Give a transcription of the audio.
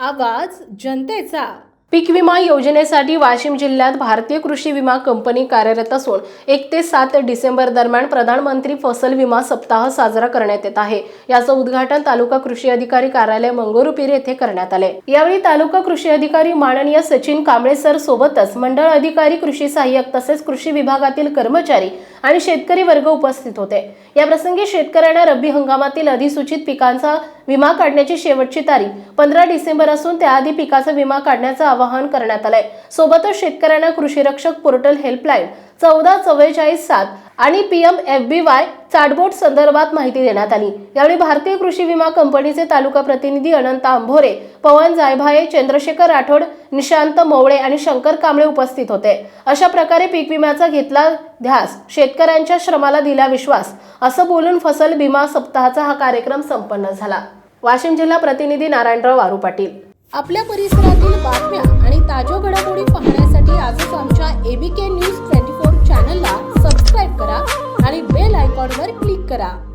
आवाज जनतेचा. पीक विमा योजनेसाठी वाशिम जिल्ह्यात भारतीय कृषी विमा कंपनी कार्यरत असून एक ते सात डिसेंबर दरम्यान प्रधानमंत्री फसल विमा सप्ताह साजरा करण्यात येत आहे. याचं उद्घाटन तालुका कृषी अधिकारी कार्यालय मंगरुपीर येथे करण्यात आले. यावेळी तालुका कृषी अधिकारी माननीय सचिन कांबळे सर सोबतच मंडळ अधिकारी कृषी सहाय्यक तसेच कृषी विभागातील कर्मचारी आणि शेतकरी वर्ग उपस्थित होते. या प्रसंगी शेतकऱ्यांना रब्बी हंगामातील अधिसूचित पिकांचा विमा काढण्याची शेवटची तारीख पंधरा डिसेंबर असून त्याआधी पिकाचा विमा काढण्याचं आवाहन करण्यात आलंय. सोबतच शेतकऱ्यांना कृषी रक्षक पोर्टल हेल्पलाईन चौदा चव्वेचाळीस सात आणि P M F B Y chatbot संदर्भात माहिती देण्यात आली. यावेळी भारतीय कृषी विमा कंपनीचे तालुका प्रतिनिधी अनंत आंभोरे पवन जायभाये चंद्रशेखर राठोड निशांत मवळे आणि शंकर कांबळे उपस्थित होते. अशा प्रकारे पीक विम्याचा घेतला ध्यास शेतकऱ्यांच्या श्रमाला दिला विश्वास असं बोलून फसल विमा सप्ताहाचा हा कार्यक्रम संपन्न झाला. वाशिम जिल्हा प्रतिनिधी नारायणराव वारू पाटील. आपल्या परिसरातील बातम्या आणि ताज्या घडामोडी पाहण्यासाठी आजच आमच्या आयकॉनवर क्लिक करा